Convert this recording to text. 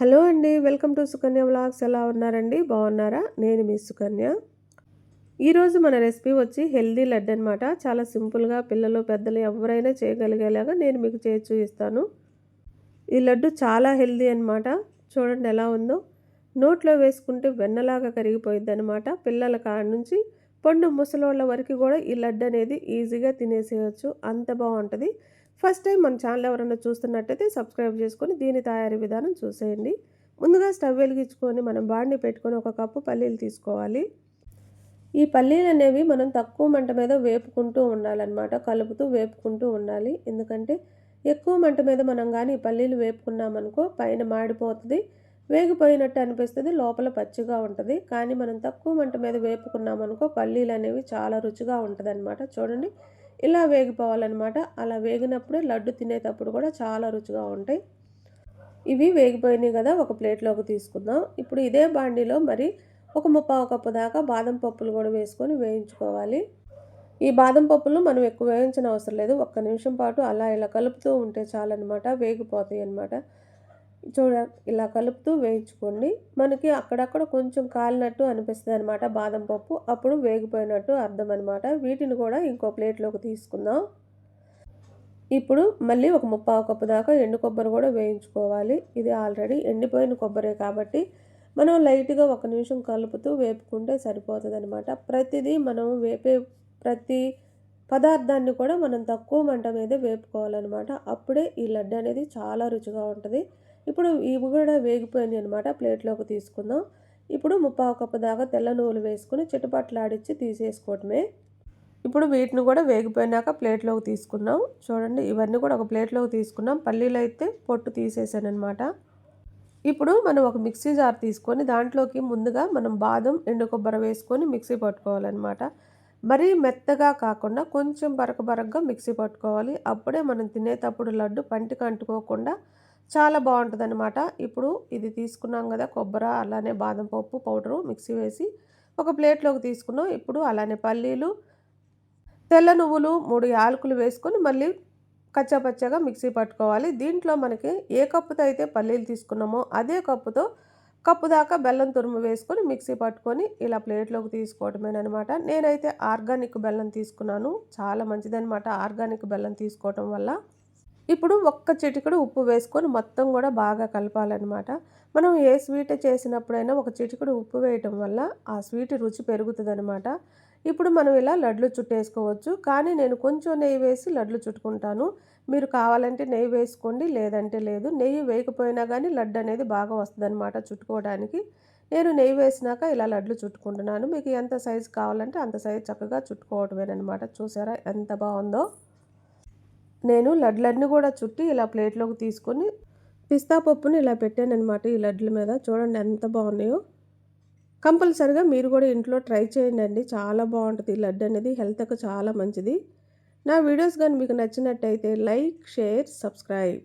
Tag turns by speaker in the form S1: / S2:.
S1: Hello అండి welcome to Sukanya vlogs. ఎలా ఉన్నారండి? బాగున్నారా? నేను మీ సుకన్య. ఈరోజు మన రెసిపీ వచ్చి హెల్దీ లడ్డు అనమాట చాలా సింపుల్గా పిల్లలు పెద్దలు ఎవరైనా చేయగలిగేలాగా నేను మీకు చేసి చూపిస్తాను. ఈ లడ్డు చాలా హెల్దీ అనమాట చూడండి ఎలా ఉందో. నోట్లో వేసుకుంటే వెన్నలాగా కరిగిపోయింది అనమాట పిల్లల కాడ నుంచి పండు ముసలోళ్ళ వరకు కూడా ఈ లడ్డు అనేది ఈజీగా తినేసేయచ్చు. అంత బాగుంటుంది. ఫస్ట్ టైం మన ఛానల్ ఎవరైనా చూస్తున్నట్టయితే సబ్స్క్రైబ్ చేసుకొని దీని తయారీ విధానం చూసేయండి. ముందుగా స్టవ్ వెలిగించుకొని మనం బాడిని పెట్టుకొని ఒక కప్పు పల్లీలు తీసుకోవాలి. ఈ పల్లీలు అనేవి మనం తక్కువ మంట మీద వేపుకుంటూ ఉండాలన్నమాట కలుపుతూ వేపుకుంటూ ఉండాలి. ఎందుకంటే ఎక్కువ మంట మీద మనం కానీ పల్లీలు వేపుకున్నామనుకో పైన మాడిపోతుంది వేగిపోయినట్టు అనిపిస్తుంది లోపల పచ్చిగా ఉంటుంది. కానీ మనం తక్కువ మంట మీద వేపుకున్నామనుకో పల్లీలు అనేవి చాలా రుచిగా ఉంటుంది చూడండి ఇలా వేగిపోవాలన్నమాట. అలా వేగినప్పుడే లడ్డు తినేటప్పుడు కూడా చాలా రుచిగా ఉంటాయి. ఇవి వేగిపోయినాయి కదా ఒక ప్లేట్లోకి తీసుకుందాం. ఇప్పుడు ఇదే బాండీలో మరి ఒక ముప్పావు కప్పు దాకా బాదం పప్పులు కూడా వేసుకొని వేయించుకోవాలి. ఈ బాదం పప్పులు మనం ఎక్కువ వేయించిన అవసరం లేదు. ఒక్క నిమిషం పాటు అలా ఇలా కలుపుతూ ఉంటే చాలన్నమాట వేగిపోతాయి అన్నమాట చూడ ఇలా కలుపుతూ వేయించుకోండి. మనకి అక్కడక్కడ కొంచెం కాలినట్టు అనిపిస్తుంది అనమాట బాదం పప్పు. అప్పుడు వేగిపోయినట్టు అర్థం అనమాట వీటిని కూడా ఇంకో ప్లేట్లోకి తీసుకుందాం. ఇప్పుడు మళ్ళీ ఒక ముప్పావు కప్పు దాకా ఎండు కొబ్బరి కూడా వేయించుకోవాలి. ఇది ఆల్రెడీ ఎండిపోయిన కొబ్బరే కాబట్టి మనం లైట్గా ఒక నిమిషం కలుపుతూ వేపుకుంటే సరిపోతుంది అనమాట ప్రతిదీ మనం వేపే ప్రతి పదార్థాన్ని కూడా మనం తక్కువ మంట మీద వేపుకోవాలన్నమాట. అప్పుడే ఈ లడ్డు అనేది చాలా రుచిగా ఉంటుంది. ఇప్పుడు ఇవి కూడా వేగిపోయినాయి అనమాట ప్లేట్లోకి తీసుకుందాం. ఇప్పుడు ముప్పావు కప్పు దాకా తెల్ల నువ్వులు వేసుకుని చిటపట్లాడిచ్చి తీసేసుకోవటమే. ఇప్పుడు వీటిని కూడా వేగిపోయినాక ప్లేట్లోకి తీసుకున్నాం చూడండి ఇవన్నీ కూడా ఒక ప్లేట్లోకి తీసుకున్నాం. పల్లీలు అయితే పొట్టు తీసేసాను అనమాట ఇప్పుడు మనం ఒక మిక్సీ జార్ తీసుకొని దాంట్లోకి ముందుగా మనం బాదం ఎండు కొబ్బరి వేసుకొని మిక్సీ పట్టుకోవాలన్నమాట. మరీ మెత్తగా కాకుండా కొంచెం బరక బరకగా మిక్సీ పట్టుకోవాలి. అప్పుడే మనం తినేటప్పుడు లడ్డు పంటికి అంటుకోకుండా చాలా బాగుంటుంది అనమాట ఇప్పుడు ఇది తీసుకున్నాం కదా కొబ్బరి అలానే బాదం పప్పు పౌడరు మిక్సీ వేసి ఒక ప్లేట్లోకి తీసుకున్నాం. ఇప్పుడు అలానే పల్లీలు తెల్ల నువ్వులు మూడు యాలకులు వేసుకొని మళ్ళీ కచ్చాపచ్చగా మిక్సీ పట్టుకోవాలి. దీంట్లో మనకి ఏ కప్పుతో అయితే పల్లీలు తీసుకున్నామో అదే కప్పుతో కప్పు దాకా బెల్లం తురుము వేసుకొని మిక్సీ పట్టుకొని ఇలా ప్లేట్లోకి తీసుకోవటమేనమాట నేనైతే ఆర్గానిక్ బెల్లం తీసుకున్నాను. చాలా మంచిదనమాట ఆర్గానిక్ బెల్లం తీసుకోవటం వల్ల. ఇప్పుడు ఒక్క చిటికడు ఉప్పు వేసుకొని మొత్తం కూడా బాగా కలపాలన్నమాట. మనం ఏ స్వీట్ చేసినప్పుడైనా ఒక చిటికడు ఉప్పు వేయటం వల్ల ఆ స్వీట్ రుచి పెరుగుతుందనమాట ఇప్పుడు మనం ఇలా లడ్లు చుట్టేసుకోవచ్చు. కానీ నేను కొంచెం నెయ్యి వేసి లడ్లు చుట్టుకుంటాను. మీరు కావాలంటే నెయ్యి వేసుకోండి లేదంటే లేదు. నెయ్యి వేయకపోయినా కానీ లడ్డు అనేది బాగా వస్తుంది చుట్టుకోవడానికి. నేను నెయ్యి వేసినాక ఇలా లడ్లు చుట్టుకుంటున్నాను. మీకు ఎంత సైజు కావాలంటే అంత సైజు చక్కగా చుట్టుకోవటమేనమాట చూసారా? ఎంత బాగుందో? నేను లడ్లన్నీ కూడా చుట్టి ఇలా ప్లేట్లోకి తీసుకొని పిస్తా పప్పుని ఇలా పెట్టాను అనమాట ఈ లడ్ల మీద. చూడండి ఎంత బాగున్నాయో. కంపల్సరిగా మీరు కూడా ఇంట్లో ట్రై చేయండి అండి. చాలా బాగుంటుంది ఈ లడ్డు అనేది. హెల్త్కి చాలా మంచిది. నా వీడియోస్ కానీ మీకు నచ్చినట్టయితే లైక్ షేర్ సబ్స్క్రైబ్.